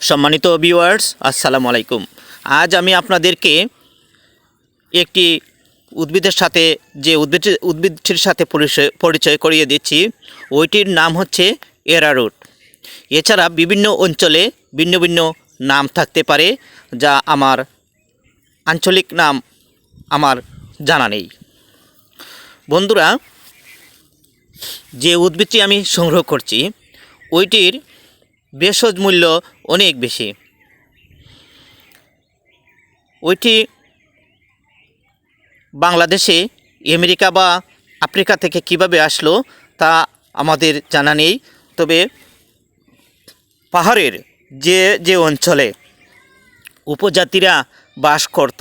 সম্মানিত ভিউয়ার্স আসসালামু আলাইকুম। আজ আমি আপনাদেরকে একটি উদ্ভিদের সাথে, যে উদ্ভিদ উদ্ভিদটির সাথে পরিচয় পরিচয় করিয়ে দিচ্ছি। ওইটির নাম হচ্ছে এরারুট। এছাড়া বিভিন্ন অঞ্চলে ভিন্ন ভিন্ন নাম থাকতে পারে, যা আমার আঞ্চলিক নাম আমার জানা নেই। বন্ধুরা, যে উদ্ভিদটি আমি সংগ্রহ করছি, ওইটির ভেষজ মূল্য অনেক বেশি। ওইটি বাংলাদেশে, আমেরিকা বা আফ্রিকা থেকে কীভাবে আসলো তা আমাদের জানা নেই। তবে পাহাড়ের যে যে অঞ্চলে উপজাতিরা বাস করত,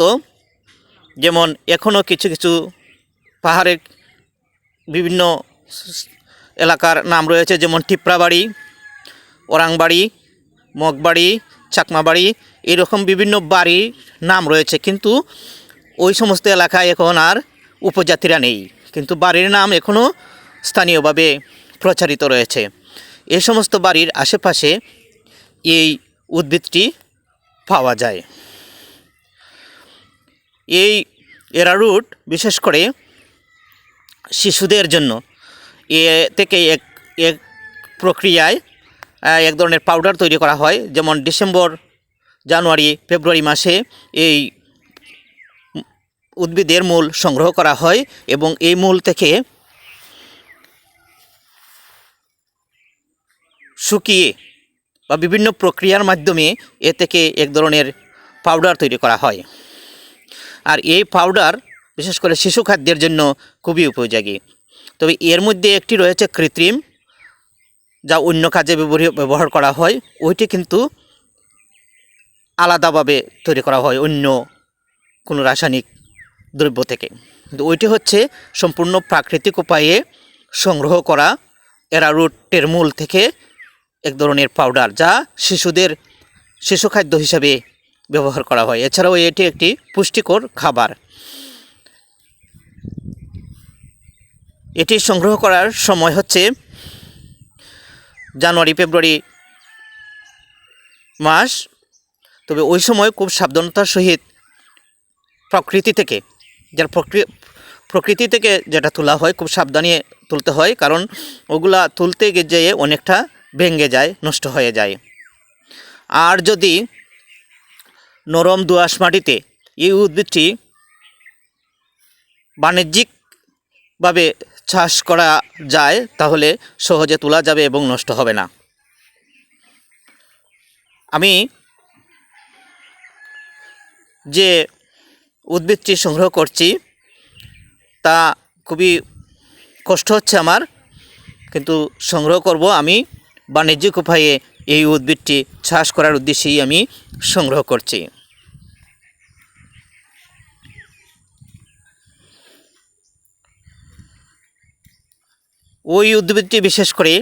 যেমন এখনও কিছু কিছু পাহাড়ের বিভিন্ন এলাকার নাম রয়েছে, যেমন টিপরাবাড়ি ওরাংবাড়ি, মগবাড়ি, চাকমাবাড়ি এরকম বিভিন্ন বাড়ির নাম রয়েছে। কিন্তু ওই সমস্ত এলাকায় এখন আর উপজাতিরা নেই। কিন্তু বাড়ির নাম এখনও স্থানীয়ভাবে প্রচারিত রয়েছে। এই সমস্ত বাড়ির আশেপাশে এই উদ্ভিদটি পাওয়া যায়। এই এরারুট বিশেষ করে শিশুদের জন্য। এ থেকে এক এক প্রক্রিয়ায় এক ধরনের পাউডার তৈরি করা হয়। যেমন ডিসেম্বর, জানুয়ারি, ফেব্রুয়ারি মাসে এই উদ্ভিদের মূল সংগ্রহ করা হয় এবং এই মূল থেকে শুকিয়ে বা বিভিন্ন প্রক্রিয়ার মাধ্যমে এ থেকে এক ধরনের পাউডার তৈরি করা হয়। আর এই পাউডার বিশেষ করে শিশু খাদ্যের জন্য খুবই উপযোগী। তবে এর মধ্যে একটি রয়েছে কৃত্রিম। যা অন্য কাজে ব্যবহার করা হয়, ওইটি কিন্তু আলাদাভাবে তৈরি করা হয় অন্য কোনো রাসায়নিক দ্রব্য থেকে। কিন্তু ওইটি হচ্ছে সম্পূর্ণ প্রাকৃতিক উপায়ে সংগ্রহ করা এরারুটের মূল থেকে এক ধরনের পাউডার যা শিশুদের শিশু খাদ্য হিসাবে ব্যবহার করা হয়। এছাড়াও এটি একটি পুষ্টিকর খাবার। এটি সংগ্রহ করার সময় হচ্ছে জানুয়ারি, ফেব্রুয়ারি মাস। তবে ওই সময় খুব সাবধানতার সহিত প্রকৃতি থেকে, যার প্রকৃ- প্রকৃতি থেকে যেটা তোলা হয় খুব সাবধানে তুলতে হয়, কারণ ওগুলা তুলতে গিয়ে অনেকটা ভেঙে যায়, নষ্ট হয়ে যায়। আর যদি নরম দোআঁশ মাটিতে এই উদ্ভিদটি বাণিজ্যিকভাবে চাষ করা যায়, তাহলে সহজে তোলা যাবে এবং নষ্ট হবে না। আমি যে উদ্ভিদটি সংগ্রহ করছি, তা খুবই কষ্ট হচ্ছে আমার, কিন্তু সংগ্রহ করব আমি, বাণিজ্যিক উপায়ে এই উদ্ভিদটি চাষ করার উদ্দেশ্যেই আমি সংগ্রহ করছি। ওই উদ্ভিদটি বিশেষ করে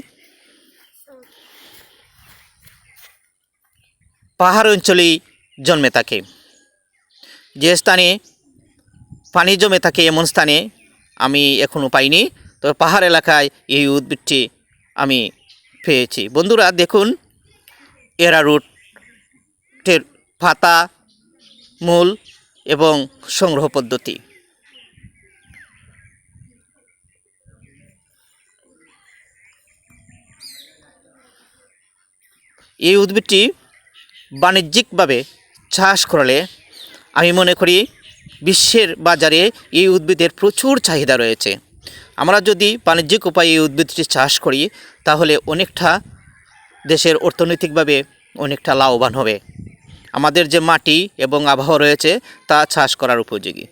পাহাড় অঞ্চলেই জন্মে থাকে। যে স্থানে পানি জমে থাকে এমন স্থানে আমি এখনও পাইনি। তবে পাহাড় এলাকায় এই উদ্ভিদটি আমি পেয়েছি। বন্ধুরা, দেখুন এরারুটের পাতা, মূল এবং সংগ্রহ পদ্ধতি। এই উদ্ভিদটি বাণিজ্যিকভাবে চাষ করলে আমি মনে করি বিশ্বের বাজারে এই উদ্ভিদের প্রচুর চাহিদা রয়েছে। আমরা যদি বাণিজ্যিক উপায়ে এই উদ্ভিদটি চাষ করি, তাহলে অনেকটা দেশের অর্থনৈতিকভাবে অনেকটা লাভবান হবে। আমাদের যে মাটি এবং আবহাওয়া রয়েছে, তা চাষ করার উপযোগী।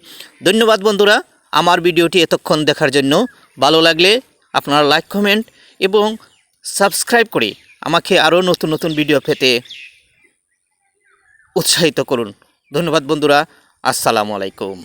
ধন্যবাদ বন্ধুরা, আমার ভিডিওটি এতক্ষণ দেখার জন্য। ভালো লাগলে আপনারা লাইক, কমেন্ট এবং সাবস্ক্রাইব করে আমাকে আরও নতুন নতুন ভিডিও পেতে উৎসাহিত করুন। ধন্যবাদ বন্ধুরা আসসালামু আলাইকুম।